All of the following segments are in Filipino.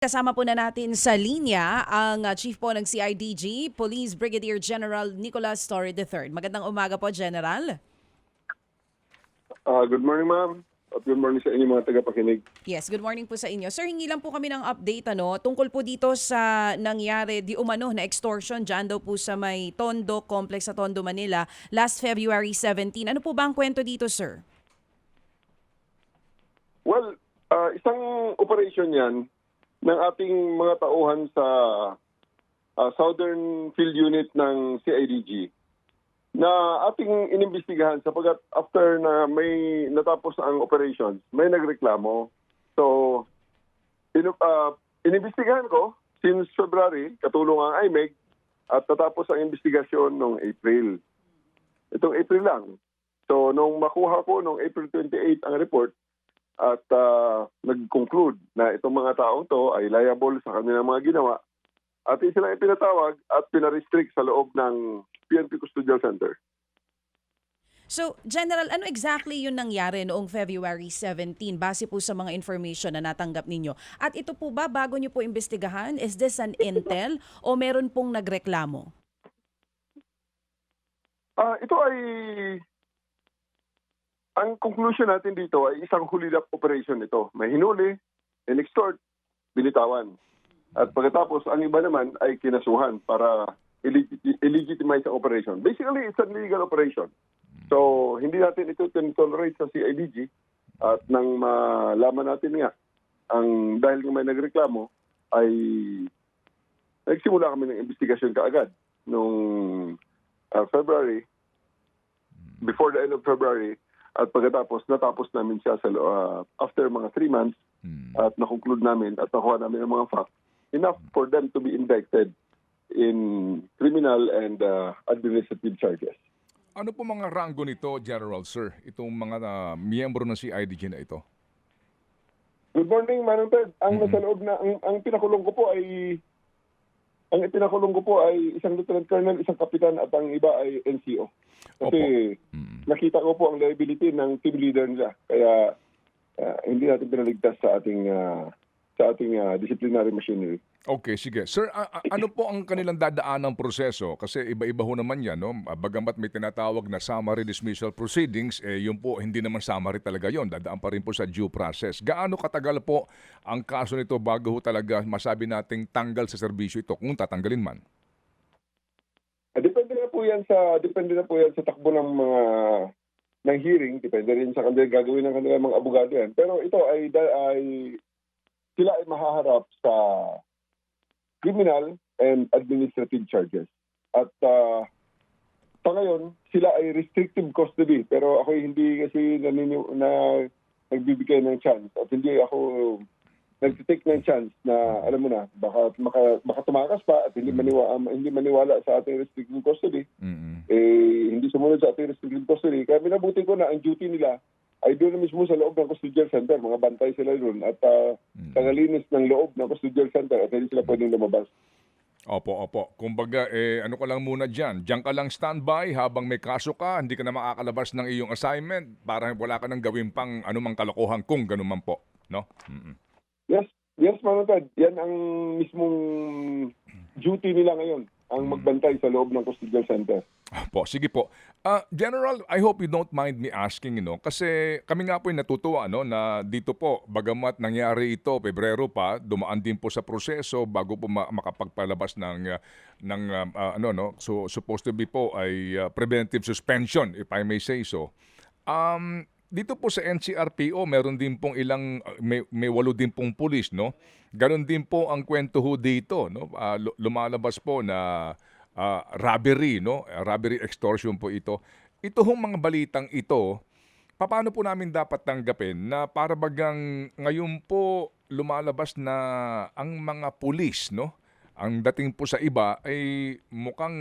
Kasama po na natin sa linya ang uh, Chief po ng CIDG, Police Brigadier General Nicolas Torre III. Magandang umaga po, General. Ah, good morning, ma'am. At good morning sa inyo mga tagapakinig. Yes, good morning po sa inyo. Sir, hingi lang po kami ng update ano, tungkol po dito sa nangyari di umano na extortion dyan daw po sa may Tondo Complex sa Tondo, Manila last February 17. Ano po ba ang kwento dito, sir? Well, ah, isang operation yan ng ating mga tauhan sa ah, Southern Field Unit ng CIDG na ating inimbestigahan sapagkat after na may natapos ang operations, may nagreklamo. So, inu- ah, inimbestigahan ko since February, katulong ang IMEG, at natapos ang investigasyon noong April. Itong April lang. So, nung makuha ko noong April 28 ang report, at ah, nag-conclude na itong mga taong to ay liable sa kanilang mga ginawa at sila ay pinatawag at pinarestrict sa loob ng PNP Custodial Center. So, General, ano exactly yung nangyari noong February 17 base po sa mga information na natanggap ninyo? At ito po ba, bago nyo po imbestigahan, is this an intel o meron pong nagreklamo? Ah, ito ay ang conclusion natin dito ay isang hulidap operation ito. May hinuli, in-extort, binitawan. At pagkatapos, ang iba naman ay kinasuhan para illegit- illegitimize ang operation. Basically, it's an illegal operation. So, hindi natin ito tolerate sa CIDG at nang malaman natin nga ang dahil may nagreklamo ay nagsimula kami ng investigasyon kaagad nung uh, February before the end of February at pagkatapos natapos namin siya sa uh, after mga three months at na-conclude namin at nakuha namin ang mga facts enough for them to be indicted in criminal and uh, administrative charges. Ano po mga ranggo nito, General Sir, itong mga ah, miyembro ng CIDG na ito? Good morning, Manong Ted. Ang nasa loob na, ang, ang pinakulong ko po ay, ang ipinakulong ko po ay isang lieutenant colonel, isang kapitan at ang iba ay NCO. Kasi nakita ko po ang liability ng team leader nila. Kaya ah, hindi natin pinaligtas sa ating ah, sa ating ah, disciplinary machinery. Okay, sige. Sir, ano po ang kanilang dadaan ng proseso? Kasi iba-iba ho naman yan, no? Bagamat may tinatawag na summary dismissal proceedings, eh yun po, hindi naman summary talaga yon. Dadaan pa rin po sa due process. Gaano katagal po ang kaso nito bago ho talaga masabi nating tanggal sa serbisyo ito, kung tatanggalin man? Ah, depende na po yan sa depende na po yan sa takbo ng mga ng hearing, depende rin sa kanila gagawin ng kanilang mga abogado yan. Pero ito ay ay sila ay mahaharap sa criminal and administrative charges. At uh, sa ngayon, sila ay restrictive custody pero ako hindi kasi nanini- na nagbibigay ng chance. At hindi ako nagtitake ng chance na alam mo na baka maka, baka tumakas pa at hindi maniwala hindi maniwala sa ating restrictive custody. Mm eh hindi sumunod sa ating restrictive custody. Kaya minabuti ko na ang duty nila ay doon na mismo sa loob ng custodial center mga bantay sila doon at uh, tagalinis ng loob ng custodial center at hindi sila pwedeng lumabas Opo, opo. Kumbaga, eh, ano ka lang muna dyan. Diyan ka lang standby habang may kaso ka, hindi ka na makakalabas ng iyong assignment para wala ka nang gawin pang anumang kalokohan kung ganun man po. No? Mm-mm. yes yes Manutad yan ang mismong duty nila ngayon ang magbantay sa loob ng custodial center Po, sige po. Ah, General, I hope you don't mind me asking, you know, kasi kami nga po ay natutuwa no, na dito po, bagamat nangyari ito, Pebrero pa, dumaan din po sa proseso bago po ma- makapagpalabas ng, ah, ng ah, ano, no, so supposed to be po ay ah, preventive suspension, if I may say so. Um, dito po sa NCRPO, meron din pong ilang, uh, may, may walo din pong pulis, no? Ganon din po ang kwento ho dito, no? Lu- lumalabas po na ah, robbery, no? Ah, Robbery extortion po ito. Ito hong mga balitang ito, paano po namin dapat tanggapin na para bagang ngayon po lumalabas na ang mga pulis, no? Ang dating po sa iba ay mukhang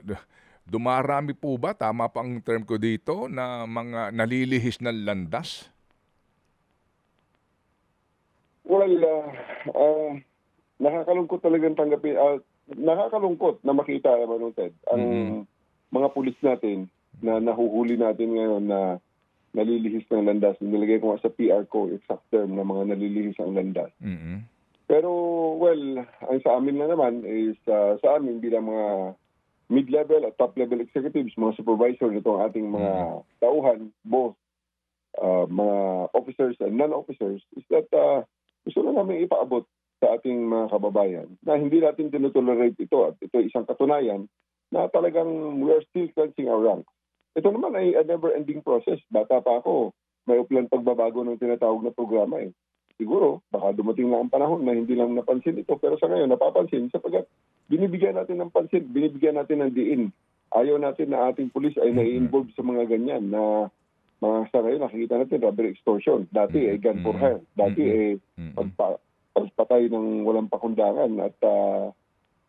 d- dumarami po ba, tama pa ang term ko dito, na mga nalilihis na landas? Well, uh, uh, nakakalungkot talagang tanggapin. Uh, nakakalungkot na makita, Manong Ted, ang mga pulis natin na nahuhuli natin ngayon na nalilihis ng landas. Nilagay ko nga sa PR ko, exact term na mga nalilihis ang landas. mm well, ang sa amin na naman is uh, sa amin bilang mga mid-level at top-level executives, mga supervisor nitong ating mga tauhan, both uh, mga officers and non-officers, is that uh, gusto na namin ipaabot sa ating mga kababayan na hindi natin tinutolerate ito at ito isang katunayan na talagang we are still cleansing our ranks. Ito naman ay a never-ending process. Bata pa ako, may uplan pagbabago ng tinatawag na programa eh. Siguro, baka dumating na ang panahon na hindi lang napansin ito. Pero sa ngayon, napapansin sapagkat binibigyan natin ng pansin, binibigyan natin ng diin. Ayaw natin na ating pulis ay nai-involve sa mga ganyan na mga sa ngayon nakikita natin robbery extortion. Dati ay gun for hire. Dati ay Mm-mm. pagpa, pagpatay ng walang pakundangan at uh,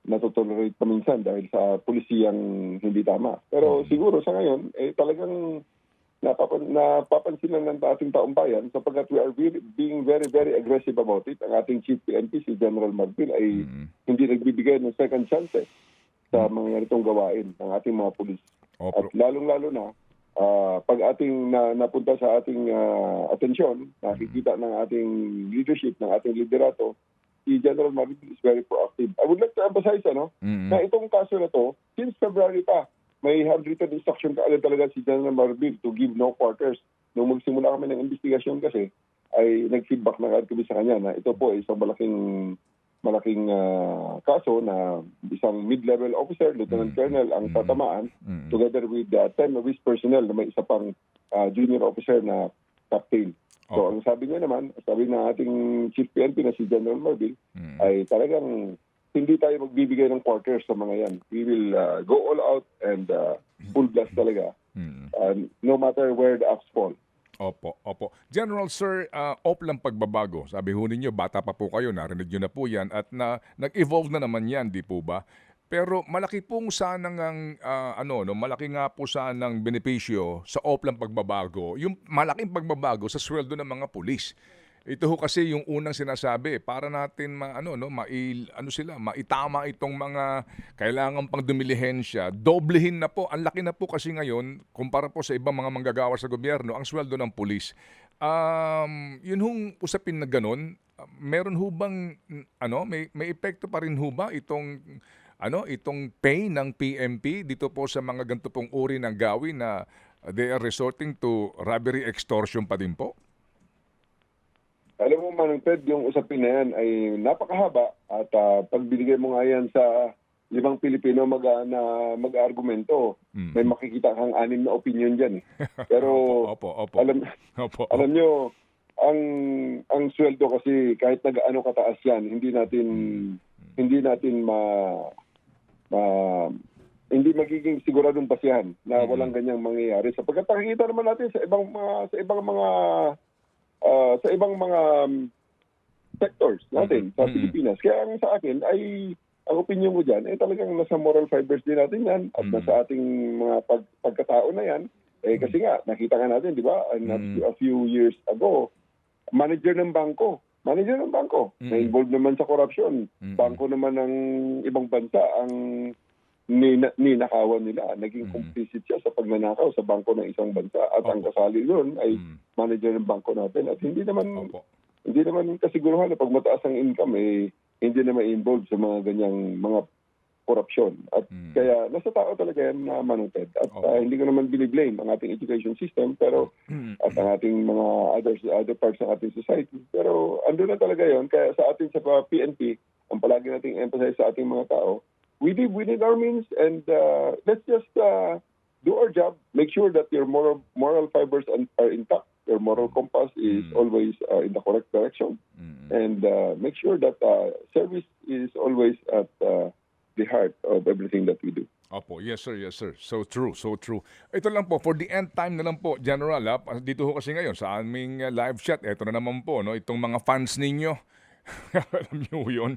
natutolerate pa minsan dahil sa pulisiyang hindi tama. Pero siguro sa ngayon, eh, talagang napapan, napapansin lang ng ating taong bayan sapagkat we are very, being very, very aggressive about it. Ang ating Chief PNP, si General Marbil, ay Mm-mm. hindi nagbibigay ng second chances sa mga ganitong gawain ng ating mga pulis. At Opo. lalong-lalo na, ah, pag ating na, napunta sa ating ah, atensyon, nakikita ng ating leadership, ng ating liderato, si General Maribel is very proactive. I would like to emphasize ano, Mm-mm. na itong kaso na to, since February pa, may handwritten instruction kaagad talaga si General Maribel to give no quarters. Nung magsimula kami ng investigasyon kasi, ay nag-feedback na agad kami sa kanya na ito po ay isang malaking malaking ah, kaso na isang mid-level officer, Lieutenant Mm. Colonel, ang Mm. tatamaan Mm-mm. together with uh, 10 of his personnel na may isa pang uh, junior officer na captain. So Opo. ang sabi niya naman, sabi ng ating chief PNP na si General Marbil, Mm-mm. ay talagang hindi tayo magbibigay ng quarters sa mga yan. We will uh, go all out and uh, full blast talaga, Mm-mm. uh, no matter where the axe fall. Opo, opo. General Sir, uh, op lang pagbabago. Sabi ho ninyo, bata pa po kayo, narinig nyo na po yan at na, nag-evolve na naman yan, di po ba? Pero malaki pong sanang ang, ah, ano, no, malaki nga po sanang benepisyo sa op lang pagbabago. Yung malaking pagbabago sa sweldo ng mga pulis. Ito ho kasi yung unang sinasabi para natin ma, ano no mai ano sila maitama itong mga kailangan pang dumilihensya. Doblehin na po ang laki na po kasi ngayon kumpara po sa ibang mga manggagawa sa gobyerno ang sweldo ng pulis. Um yun hong usapin na ganun meron ho bang ano may may epekto pa rin ho ba itong ano itong pay ng PMP dito po sa mga ganito pong uri ng gawin na they are resorting to robbery extortion pa din po Manong Ted, yung usapin na yan ay napakahaba at uh, pag binigay mo nga yan sa limang Pilipino mag, na mag-argumento, Mm. may makikita kang anim na opinion dyan. eh. Pero opo opo alam opo alam nyo, ang ang sweldo kasi kahit nag-ano kataas yan, hindi natin hindi natin ma, ma hindi magiging siguradong basihan na walang ganyang mangyayari sapagkat nakikita naman natin sa ibang mga sa ibang mga ah, sa ibang mga um, sectors natin sa Mhm. Pilipinas. Kaya ang sa akin ay ang opinion ko diyan ay talagang nasa moral fibers din natin yan at Mhm. nasa ating mga pag, pagkatao na yan. Eh kasi nga nakita nga natin, di ba? and a few- years ago, manager ng bangko, manager ng bangko, Mhm. na involved naman sa corruption. Mhm. Bangko naman ng ibang bansa ang ninakawan nila. Naging Mhm. complicit siya sa pagnanakaw sa bangko ng isang bansa. At ang Opo. kasali doon ay Mm. manager ng bangko natin. At hindi naman Opo. hindi naman kasiguruhan na pag mataas ang income, eh, hindi na ma-involve sa mga ganyang mga korupsyon. At Mm. kaya nasa tao talaga yan na manuted. At Opo. ah, hindi ko naman biniblame ang ating education system, pero Mm. at ang ating mga other other parts ng ating society. Pero ando na talaga yon Kaya sa atin sa uh, PNP, ang palagi nating emphasize sa ating mga tao, we live within our means and uh, let's just uh, do our job. Make sure that your moral moral fibers are intact. Your moral compass is Mm. always uh, in the correct direction. Mm. And uh, make sure that uh, service is always at uh, the heart of everything that we do. Opo, yes sir, yes sir. So true, so true. Ito lang po, for the end time na lang po, General, ha? dito ho kasi ngayon sa aming uh, live chat, ito na naman po, no? itong mga fans ninyo, alam niyo yun,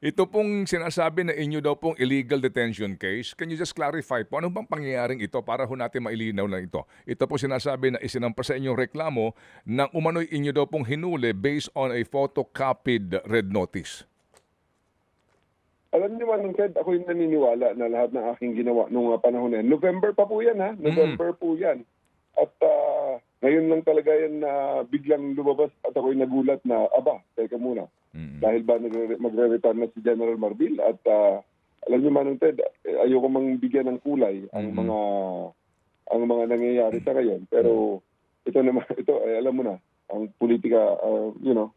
ito pong sinasabi na inyo daw pong illegal detention case, can you just clarify po, ano bang pangyayaring ito para ho natin mailinaw na ito? Ito po sinasabi na isinampa sa inyong reklamo na umano'y inyo daw pong hinuli based on a photocopied red notice. Alam niyo man, Ted, ako yung naniniwala na lahat ng aking ginawa nung mga panahon na yan. November pa po yan, ha? November po yan. At ah, ngayon lang talaga yan na biglang lumabas at ako'y nagulat na, aba, teka muna, Dahil ba magre-retire na si General Marbil at ah, alam niyo Manong Ted, eh, ayoko mang bigyan ng kulay ang mga ang mga nangyayari sa ngayon. Pero ito naman, ito ay alam mo na, ang politika, ah, you know,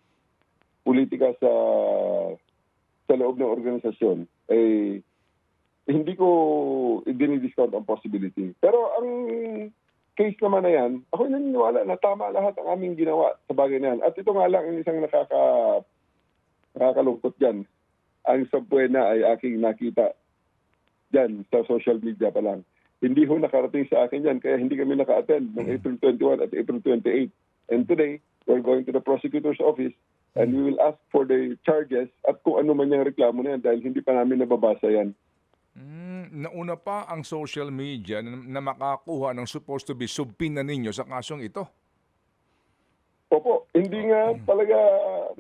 politika sa sa loob ng organisasyon ay hindi ko dinidiscount ang possibility. Pero ang case naman na yan, ako naniniwala na tama lahat ang aming ginawa sa bagay na yan. At ito nga lang ang isang nakaka, nakakalungkot dyan. Ang sabwena ay aking nakita dyan sa social media pa lang. Hindi ho nakarating sa akin yan, kaya hindi kami naka-attend ng April 21 at April 28. And today, we're going to the prosecutor's office and we will ask for the charges at kung ano man yung reklamo na yan dahil hindi pa namin nababasa yan. Mm, nauna pa ang social media na, na makakuha ng supposed to be subpoena ninyo sa kasong ito. Opo, hindi nga talaga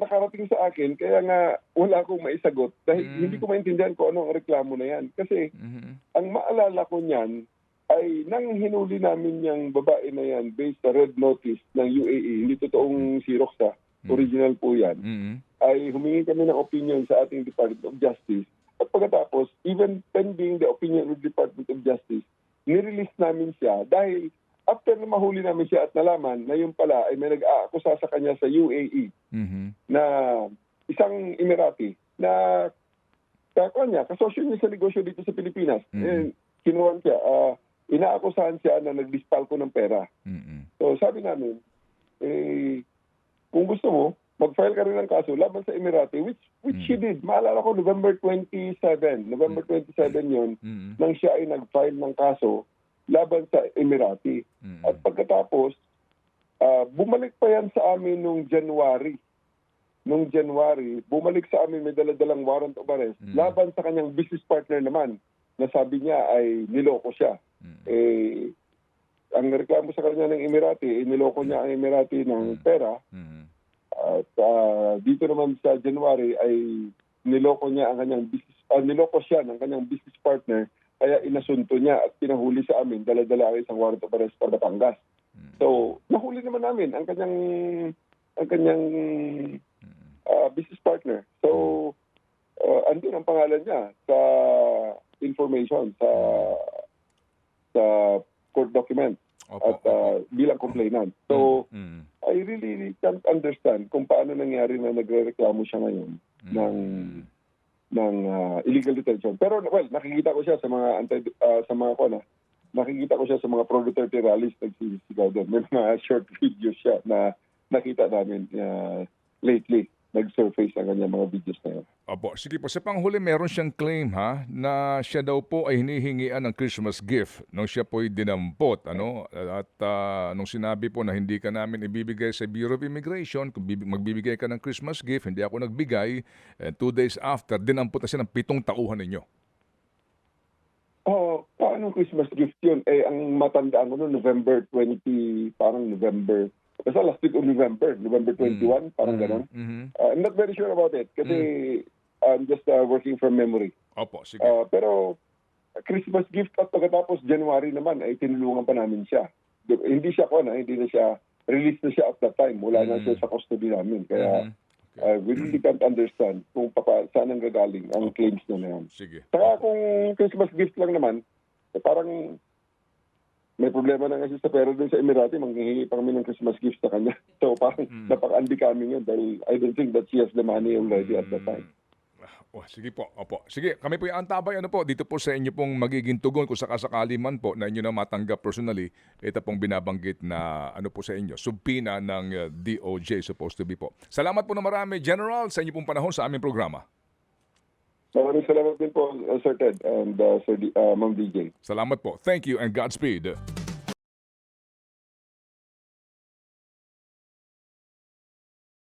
nakarating sa akin, kaya nga wala akong maisagot dahil Mm. hindi ko maintindihan kung ano ang reklamo na yan. Kasi Mhm. ang maalala ko niyan ay nang hinuli namin yung babae na yan based sa red notice ng UAE, hindi totoong Xerox ha, original po yan, Mhm. ay humingi kami ng opinion sa ating Department of Justice. At pagkatapos, even pending the opinion of Department of Justice, nirelease namin siya dahil after na mahuli namin siya at nalaman na yun pala ay may nag-aakusa sa kanya sa UAE Mhm. na isang Emirati na kako niya, kasosyo niya sa negosyo dito sa Pilipinas. Mhm. Eh, siya, ah, inaakusahan siya na nag-dispal ko ng pera. Mhm. So sabi namin, eh, kung gusto mo, mag-file ka rin ng kaso laban sa Emirati, which which Mm. he did. Maalala ko, November 27. November 27 yun, Mhm. nang siya ay nag-file ng kaso laban sa Emirati. Mhm. At pagkatapos, ah, bumalik pa yan sa amin nung January. Nung January, bumalik sa amin may daladalang warrant of arrest Mm. laban sa kanyang business partner naman na sabi niya ay niloko siya. Mhm. Eh, ang reklamo sa kanya ng Emirati, eh, niloko niya ang Emirati ng pera. Mhm. At ah, dito naman sa January ay niloko niya ang kanyang business, ah, niloko siya ng kanyang business partner kaya inasunto niya at pinahuli sa amin, dala-dala ang isang warrant of arrest sa Batangas. So, nahuli naman namin ang kanyang ang kanyang ah, business partner. So, uh, andun ang pangalan niya sa information sa sa court document Opo, at ah, bilang complainant. So, Mhm. I really can't understand kung paano nangyari na nagrereklamo siya ngayon ng ng ah, illegal detention. Pero well, nakikita ko siya sa mga anti ah, sa mga kona. Nakikita ko siya sa mga pro Duterte rallies nagsisigaw doon. May mga short videos siya na nakita namin ah, lately. Nag-surface ang kanya mga videos na yun. Opo, sige po. Sa panghuli, meron siyang claim ha na siya daw po ay hinihingian ng Christmas gift nung siya po ay dinampot. Ano? At ah, nung sinabi po na hindi ka namin ibibigay sa Bureau of Immigration, kung bibi- magbibigay ka ng Christmas gift, hindi ako nagbigay. And two days after, dinampot na siya ng pitong tauhan ninyo. Oh, paano Christmas gift yun? Eh, ang matandaan ko noon, November 20, parang November, basta last week of November, November 21, parang ganon. Mhm. Uh, I'm not very sure about it kasi I'm just uh, working from memory. Opo, sige. Uh, pero Christmas gift at pagkatapos January naman ay tinulungan pa namin siya. Di- Hindi siya ko na, hindi na siya release na siya at that time. Wala na siya sa custody namin. Kaya Mhm. uh, we really can't understand kung papa, saan ang gagaling ang claims na na yan. Sige. Saka kung Christmas gift lang naman, eh, parang may problema na kasi sa pera dun sa Emirati, manghihingi pa kami ng Christmas gift sa kanya. So parang napaka-andi kami yun dahil I don't think that she has the money already at that time. Oh, sige po, opo. Sige, kami po yung antabay ano po dito po sa inyo pong magiging tugon kung sakasakali man po na inyo na matanggap personally ito pong binabanggit na ano po sa inyo, subpina ng uh, DOJ supposed to be po. Salamat po na marami, General, sa inyo pong panahon sa aming programa. Maraming salamat din po, Sir Ted and uh, Sir D- uh, Ma'am DJ. Salamat po. Thank you and Godspeed.